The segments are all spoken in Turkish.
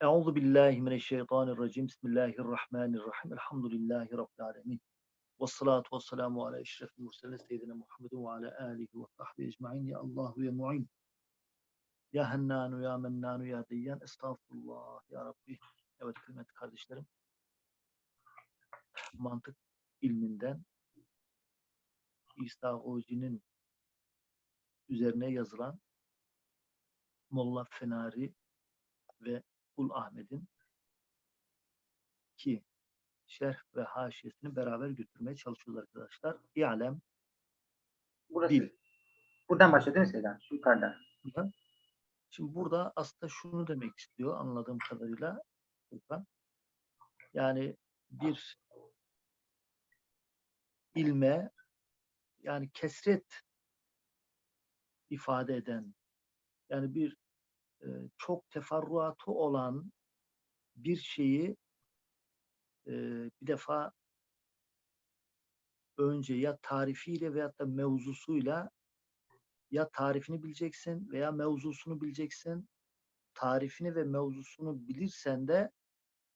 Euzu billahi mineşşeytanirracim. Bismillahirrahmanirrahim. Elhamdülillahi rabbil alamin. Ves salatu vesselamu ala eşrefil murselin seyyidina Muhammedin ve ala alihi ve sahbihi ecmaîn. Ya Allahu ya Muin. Ya Hennanu ya Mennanu ya Deyyan. Estağfurullah ya Rabbi. Evet kıymetli kardeşlerim. Mantık ilminden İsa Hoca'nın üzerine yazılan Molla Fenari ve Kul Ahmet'in ki şerh ve haşiyesini beraber götürmeye çalışıyoruz arkadaşlar. İ'lem Burası. Dil. Buradan başlıyor değil mi Seydan? Şu yukarıda. Şimdi burada aslında şunu demek istiyor anladığım kadarıyla. Yani bir ilme yani kesret ifade eden yani bir çok teferruatı olan bir şeyi bir defa önce ya tarifiyle veyahut da mevzusuyla ya tarifini bileceksin veya mevzusunu bileceksin. Tarifini ve mevzusunu bilirsen de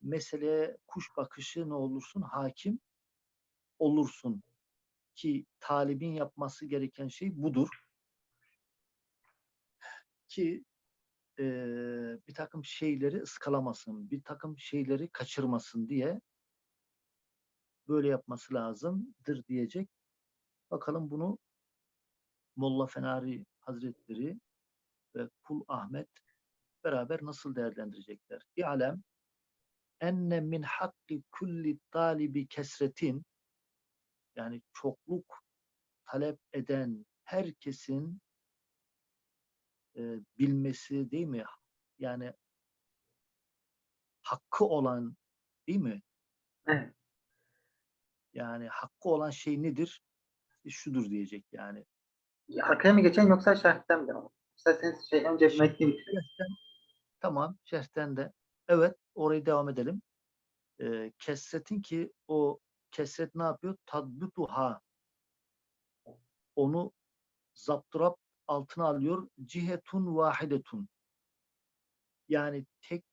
meseleye kuş bakışı ne olursun? Hakim olursun. Ki talibin yapması gereken şey budur. Ki e, bir takım şeyleri ıskalamasın, bir takım şeyleri kaçırmasın diye böyle yapması lazımdır diyecek. Bakalım bunu Molla Fenari Hazretleri ve Kul Ahmet beraber nasıl değerlendirecekler? İ'lem enne min hakki kulli talibi kesretin yani çokluk talep eden herkesin e, bilmesi değil mi? Yani hakkı olan değil mi? Evet. Yani hakkı olan şey nedir? İşte şudur diyecek yani. Ya Arkaya mı geçelim yoksa şerhten mi? İsterseniz şey önce metni tamam şerhten de evet orayı devam edelim. Ee, kesretin ki o kesret ne yapıyor? Tadbutuha onu zapturap altına alıyor. Cihetun vahidetun yani tek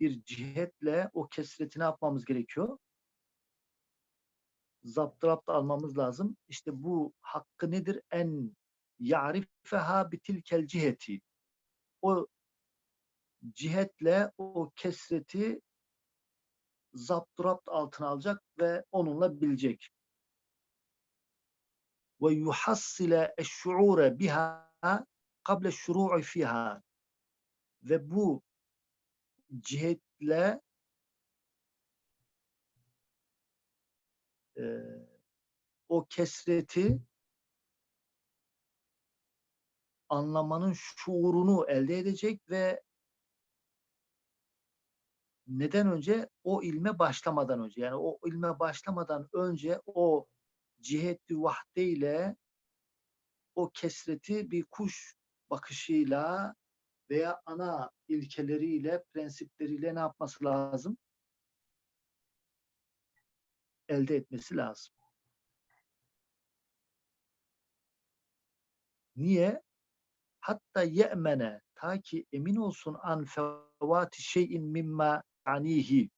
bir cihetle o kesreti ne yapmamız gerekiyor? Zapturapt almamız lazım. İşte bu hakkı nedir? En ya'rifeha bitilkel ciheti. O cihetle o kesreti zapturapt altına alacak ve onunla bilecek. Ve yuhassile eşşuure biha kable şuru'i fiha. Ve bu cihetle e, o kesreti anlamanın şuurunu elde edecek ve neden önce? O ilme başlamadan önce. Yani o ilme başlamadan önce o cihetli vahde ile o kesreti bir kuş bakışıyla veya ana ilkeleriyle, prensipleriyle ne yapması lazım? Elde etmesi lazım. Niye? Hatta ye'mene ta ki emin olsun an fevati şeyin mimma anihi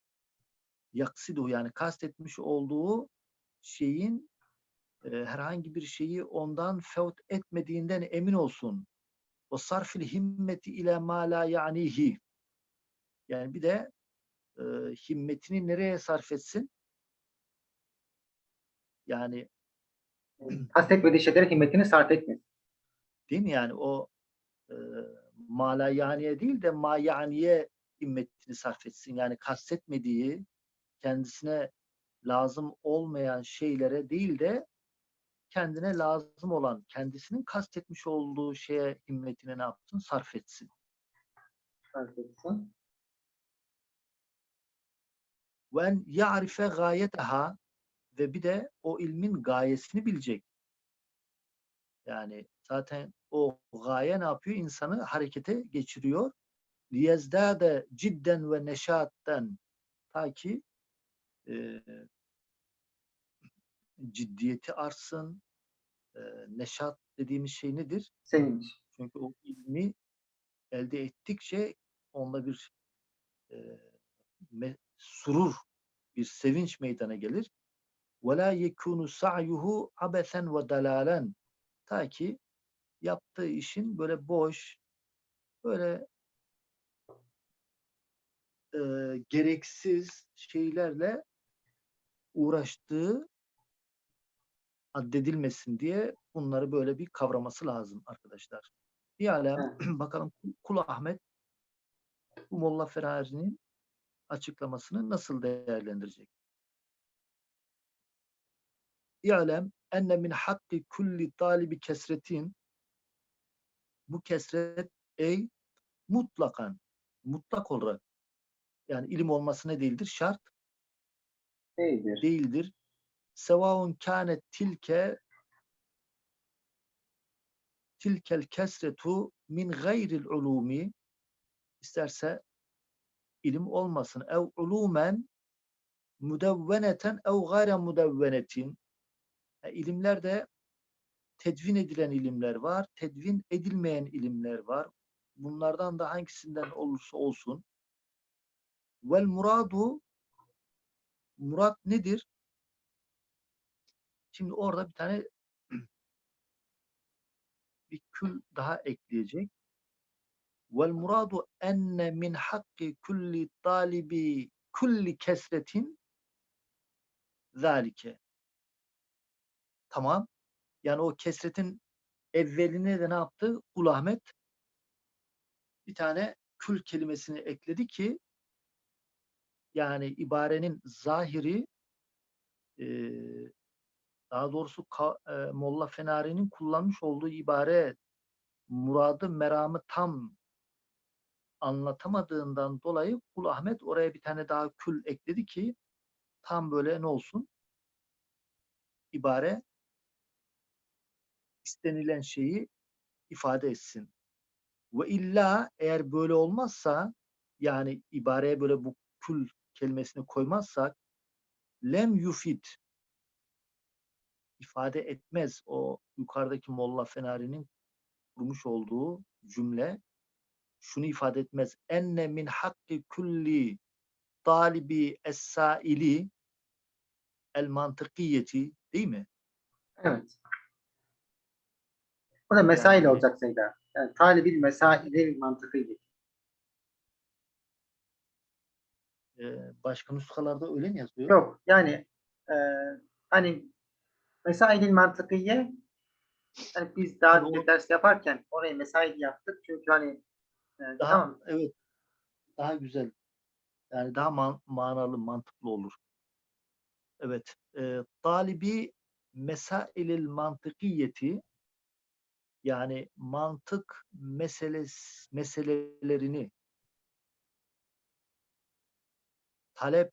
yaksidu yani kastetmiş olduğu şeyin herhangi bir şeyi ondan fevt etmediğinden emin olsun. O sarfil himmeti ile ma la ya'nihi. Yani bir de e, himmetini nereye sarf etsin? Yani Kastetmediği şeylere himmetini sarf etmesin. değil mi yani o e, ma la ya'niye değil de ma ya'niye himmetini sarf etsin. Yani kastetmediği kendisine lazım olmayan şeylere değil de kendine lazım olan, kendisinin kastetmiş olduğu şeye himmetine ne yapsın? Sarf etsin. Sarf etsin. Ve ya'rife gayeteha ve bir de o ilmin gayesini bilecek. Yani zaten o gaye ne yapıyor? İnsanı harekete geçiriyor. Liyezdâde cidden ve neşatten ta ki e, ciddiyeti artsın. E, neşat dediğimiz şey nedir? Sevinç. Çünkü o ilmi elde ettikçe onda bir e, me- surur, bir sevinç meydana gelir. وَلَا يَكُونُ سَعْيُهُ عَبَثًا وَدَلَالًا Ta ki yaptığı işin böyle boş, böyle e, gereksiz şeylerle uğraştığı addedilmesin diye bunları böyle bir kavraması lazım arkadaşlar. Evet. bakalım Kul Ahmet bu Molla Ferhari'nin açıklamasını nasıl değerlendirecek? İ'lem enne min hakki kulli talibi kesretin bu kesret ey mutlakan mutlak olarak yani ilim olması ne değildir? Şart Değildir. değildir. Sevaun kânet tilke tilkel kesretu min gayril ulumi isterse ilim olmasın. Ev ulumen mudevveneten ev gayre mudevvenetin e, ilimlerde tedvin edilen ilimler var, tedvin edilmeyen ilimler var. Bunlardan da hangisinden olursa olsun. Vel muradu murat nedir? Şimdi orada bir tane bir kül daha ekleyecek. Vel muradu enne min hakki kulli talibi kulli kesretin zalike. Tamam. Yani o kesretin evveline de ne yaptı? Kul Ahmet bir tane kül kelimesini ekledi ki yani ibarenin zahiri eee, daha doğrusu Ka- eee, Molla Fenari'nin kullanmış olduğu ibare muradı meramı tam anlatamadığından dolayı Kul Ahmet oraya bir tane daha kül ekledi ki tam böyle ne olsun? İbare istenilen şeyi ifade etsin. Ve illa eğer böyle olmazsa yani ibareye böyle bu kül kelimesini koymazsak lem yufid ifade etmez o yukarıdaki Molla Fenari'nin kurmuş olduğu cümle şunu ifade etmez. Enne min hakki kulli talibi es-saili el mantıkiyeti değil mi? Evet. Bu da mesail Yani- olacak Seyda. Yani talibil mesaili mantıkıydı. Ee, başka nuskalarda öyle mi yazıyor? Yok yani e, hani mesailil mantıkiye hani biz daha önce ders yaparken oraya mesail yaptık. Çünkü hani e, Daha tamam evet. Daha güzel. Yani daha man- manalı, mantıklı olur. Evet. E, talibi mesailil mantıkiyeti yani mantık meseles meselelerini talep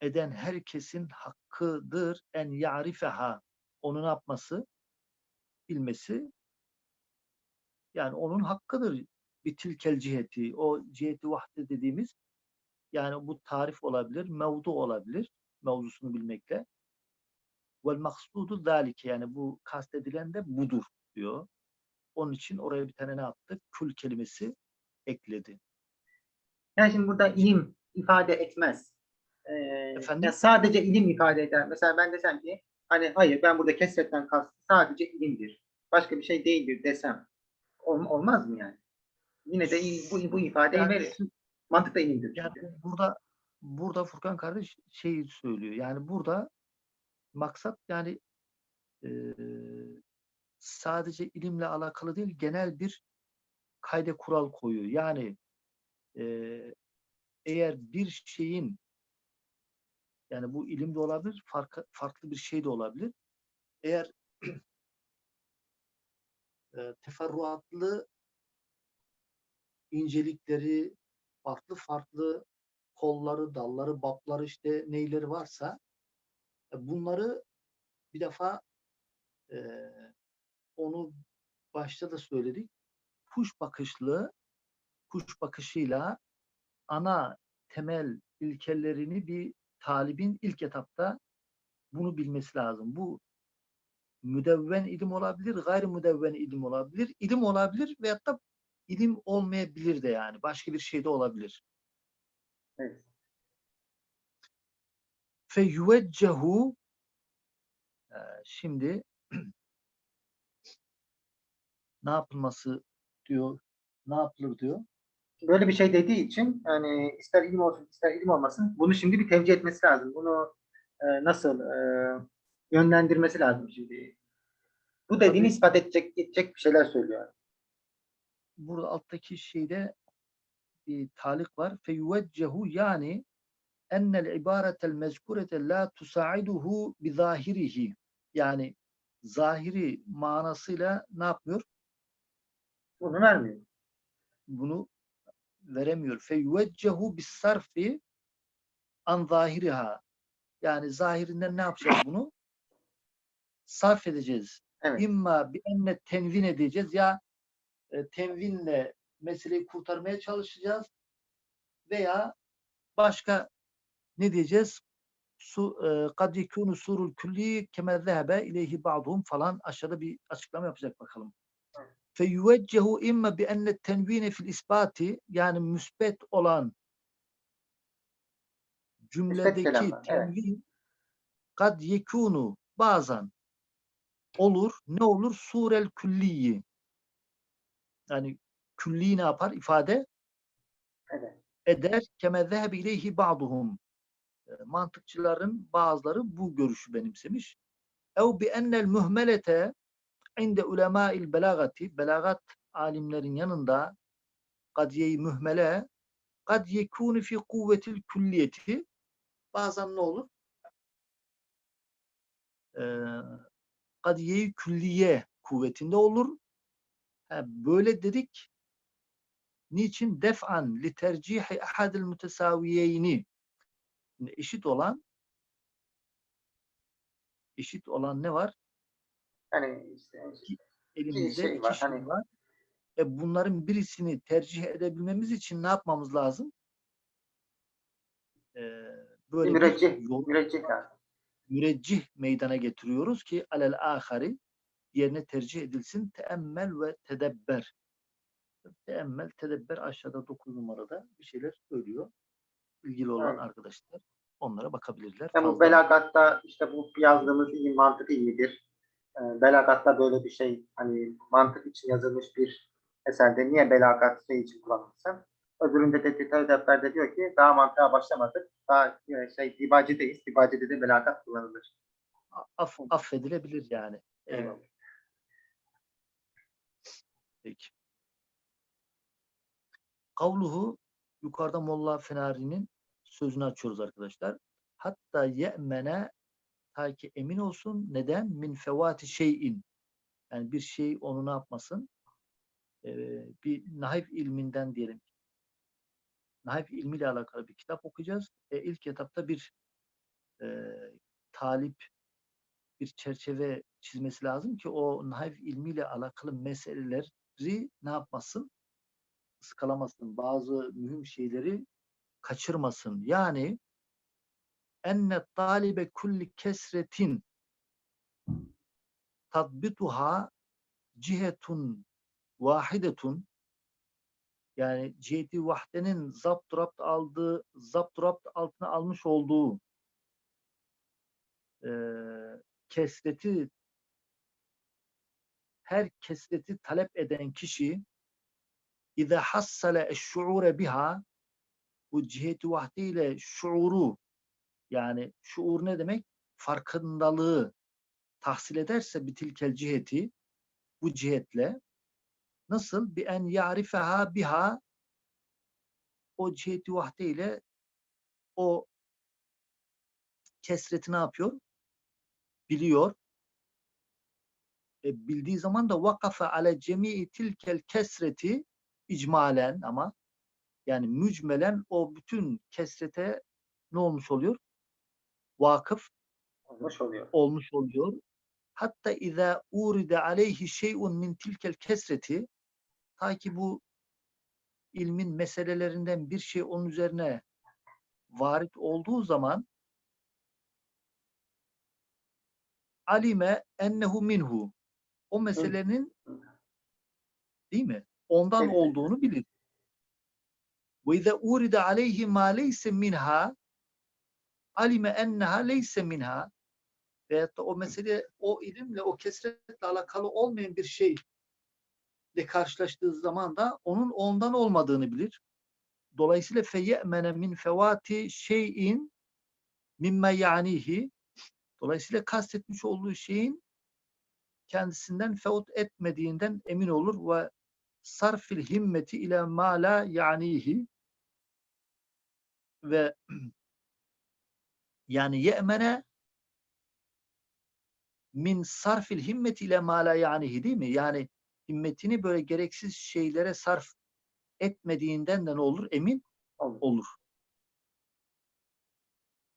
eden herkesin hakkıdır en ya'rifeha onu ne yapması bilmesi yani onun hakkıdır bir tilkel ciheti o ciheti vahde dediğimiz yani bu tarif olabilir mevdu olabilir mevzusunu bilmekle vel maksudu zalike yani bu kastedilen de budur diyor. Onun için oraya bir tane ne yaptı? Kül kelimesi ekledi. Yani şimdi burada ilim ifade etmez. Efendim? ya sadece ilim ifade eder. Mesela ben desem ki hani hayır ben burada kesretten kastım sadece ilimdir. Başka bir şey değildir desem ol- olmaz mı yani? Yine de il- bu, bu ifadeyi Yani- verir. Mantık da ilimdir. Yani çünkü. burada burada Furkan kardeş şeyi söylüyor. Yani burada maksat yani eee, sadece ilimle alakalı değil genel bir kayde kural koyuyor. Yani eee, eğer bir şeyin yani bu ilim de olabilir, farklı, farklı bir şey de olabilir. Eğer e, teferruatlı incelikleri, farklı farklı kolları, dalları, bapları işte neyleri varsa e, bunları bir defa e, onu başta da söyledik. Kuş bakışlı, kuş bakışıyla ana temel ilkelerini bir talibin ilk etapta bunu bilmesi lazım. Bu müdevven ilim olabilir, gayri müdevven ilim olabilir. İlim olabilir veyahut da ilim olmayabilir de yani. Başka bir şey de olabilir. Evet. fe yuveccehu Ee, şimdi ne yapılması diyor ne yapılır diyor Böyle bir şey dediği için yani ister ilim olsun ister ilim olmasın bunu şimdi bir tevcih etmesi lazım. Bunu e, nasıl e, yönlendirmesi lazım şimdi. Bu dediğini Tabii. ispat edecek, edecek bir şeyler söylüyor. burada alttaki şeyde bir talik var fe yuveccehu yani ennel ibaretel mezkurete la tusaiduhu bi zahirihi yani zahiri manasıyla ne yapmıyor? Bunu vermiyor. bunu veremiyor. Fe yuveccehu bis sarfi an zahiriha. Yani zahirinden ne yapacağız bunu? Sarf edeceğiz. Evet. İmma bir enne tenvin edeceğiz ya e, tenvinle meseleyi kurtarmaya çalışacağız veya başka ne diyeceğiz? Su e, kad yekunu surul külli kema zehebe ileyhi ba'duhum falan aşağıda bir açıklama yapacak bakalım. Feyuveccehu imma bi enne tenvine fil isbati yani müsbet olan cümledeki evet. tenvin kad yekunu bazen olur. Ne olur? Surel külliyi. Yani külliyi ne yapar? ifade Evet. eder. Keme zehebe ileyhi ba'duhum. E, Mantıkçıların bazıları bu görüşü benimsemiş. Ev bi ennel mühmelete inde ulemâil belagati belagat alimlerin yanında kadiye-i mühmele kad yekûnu fi kuvvetil külliyeti bazen ne olur? Ee, külliye kuvvetinde olur. Ha, böyle dedik. Niçin? Def'an li tercihi ahadil mütesaviyeyni. Eşit olan eşit olan ne var? Yani işte, Elimizde şey iki var, şey hani- var. E bunların birisini tercih edebilmemiz için ne yapmamız lazım? Ee, böyle bir müreccih, yol, müreccih müreccih meydana getiriyoruz ki alel ahari yerine tercih edilsin teemmel ve tedebber. Teemmel, tedebber aşağıda 9 numarada bir şeyler söylüyor. İlgili olan Evet. arkadaşlar onlara bakabilirler. Yani bu belagatta işte bu yazdığımız ilim mantık ilmidir. Ee, belagatta böyle bir şey hani mantık için yazılmış bir eserde niye belagat şey için kullanılsın? Öbüründe de detay defterde diyor ki daha mantığa başlamadık. Daha e, şey dibacedeyiz. Dibacede de belagat kullanılır. Aff, affedilebilir yani. Eyvallah. Evet. Peki. Kavluhu yukarıda Molla Fenari'nin sözünü açıyoruz arkadaşlar. Hatta ye'mene ta ki emin olsun. Neden? Min fevati şeyin. Yani bir şey onu ne yapmasın? Ee, bir nahiv ilminden diyelim. Nahiv ilmiyle alakalı bir kitap okuyacağız. E, ilk etapta bir e, talip bir çerçeve çizmesi lazım ki o nahiv ilmiyle alakalı meseleleri ne yapmasın? ıskalamasın. Bazı mühim şeyleri kaçırmasın. Yani enne talibe kulli kesretin tatbituha cihetun vahidetun. Yani ciheti vahdenin zapturapt aldığı zapturapt altına almış olduğu eee kesreti her kesreti talep eden kişi İze hassale eşşuure biha bu ciheti vahde ile şuuru yani şuur ne demek? Farkındalığı tahsil ederse bitilkel ciheti bu cihetle nasıl? Bi en ya'rifeha biha o ciheti vahde ile o kesreti ne yapıyor? Biliyor. E, bildiği zaman da vakafe ale cemi'i tilkel kesreti icmalen ama yani mücmelen o bütün kesrete ne olmuş oluyor? Vakıf Olmuş oluyor. olmuş oluyor. Hatta iza uride aleyhi şey'un min tilkel kesreti ta ki bu ilmin meselelerinden bir şey onun üzerine varit olduğu zaman alime ennehu minhu o meselenin değil mi? Ondan Evet. olduğunu bilir. Ve izâ uride aleyhi mâ leyse minhâ alime enneha leyse minha. Veyahut da o mesele o ilimle o kesretle alakalı olmayan bir şey ile karşılaştığı zaman da onun ondan olmadığını bilir. Dolayısıyla feye'mene min fevati şeyin mimme yanihi. Dolayısıyla kastetmiş olduğu şeyin kendisinden fevt etmediğinden emin olur. Ve sarfil himmeti ile ma la yanihi. Ve yani ye'mene min sarfil himmeti ile ma la yanihi değil mi? Yani himmetini böyle gereksiz şeylere sarf etmediğinden de ne olur? Emin Olur.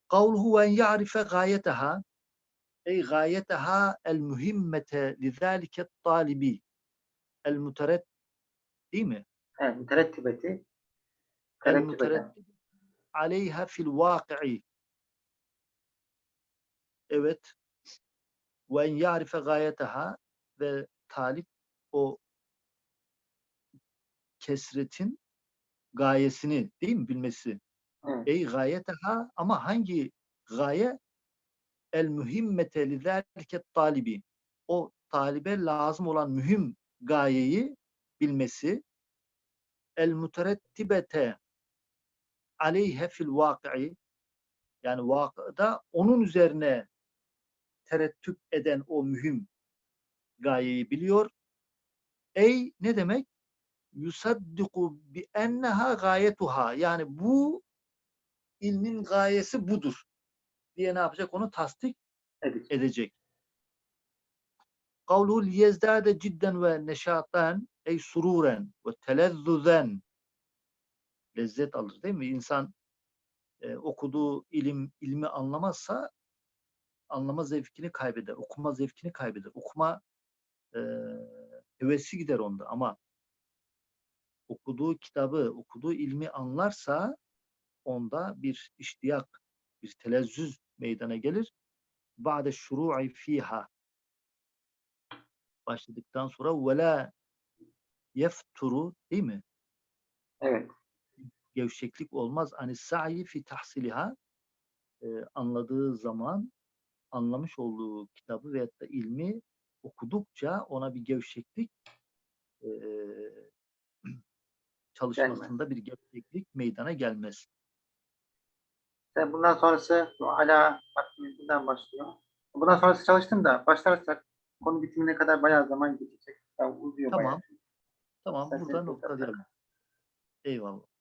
Kavluhu en ya'rife gayeteha ey gayeteha el mühimmete lizâlike talibi el müteret değil mi? Evet, müterettibeti. El Terettüp eden. müterettib aleyha fil vaki'i evet ve en ya'rife gayeteha ve talip o kesretin gayesini değil mi bilmesi? Evet. Ey gayeteha ama hangi gaye? El mühimmete lizâlike talibi. O talibe lazım olan mühim gayeyi bilmesi. El müterettibete aleyhe fil vaki'i yani vakıda onun üzerine terettüp eden o mühim gayeyi biliyor. Ey ne demek? Yusaddiku bi enneha gayetuha. Yani bu ilmin gayesi budur diye ne yapacak? Onu tasdik Edecek. edecek. Kavluhu liyezdade cidden ve neşatan ey sururen ve telezzuzen lezzet alır değil mi? İnsan e, okuduğu ilim ilmi anlamazsa anlama zevkini kaybeder. Okuma zevkini kaybeder. Okuma e, hevesi gider onda ama okuduğu kitabı, okuduğu ilmi anlarsa onda bir iştiyak, bir telezzüz meydana gelir. Ba'de şuru'i fiha başladıktan sonra ve la yefturu değil mi? Evet. Gevşeklik olmaz. Ani sa'i fi tahsiliha e, anladığı zaman anlamış olduğu kitabı veyahut da ilmi okudukça ona bir gevşeklik e, çalışmasında bir gevşeklik meydana gelmez. Bundan sonrası bu ala bundan başlıyor. Bundan sonrası çalıştım da başlarsak konu bitimine kadar bayağı zaman geçecek. Yani uzuyor Tamam. bayağı. Tamam Ben burada noktalayalım. Eyvallah.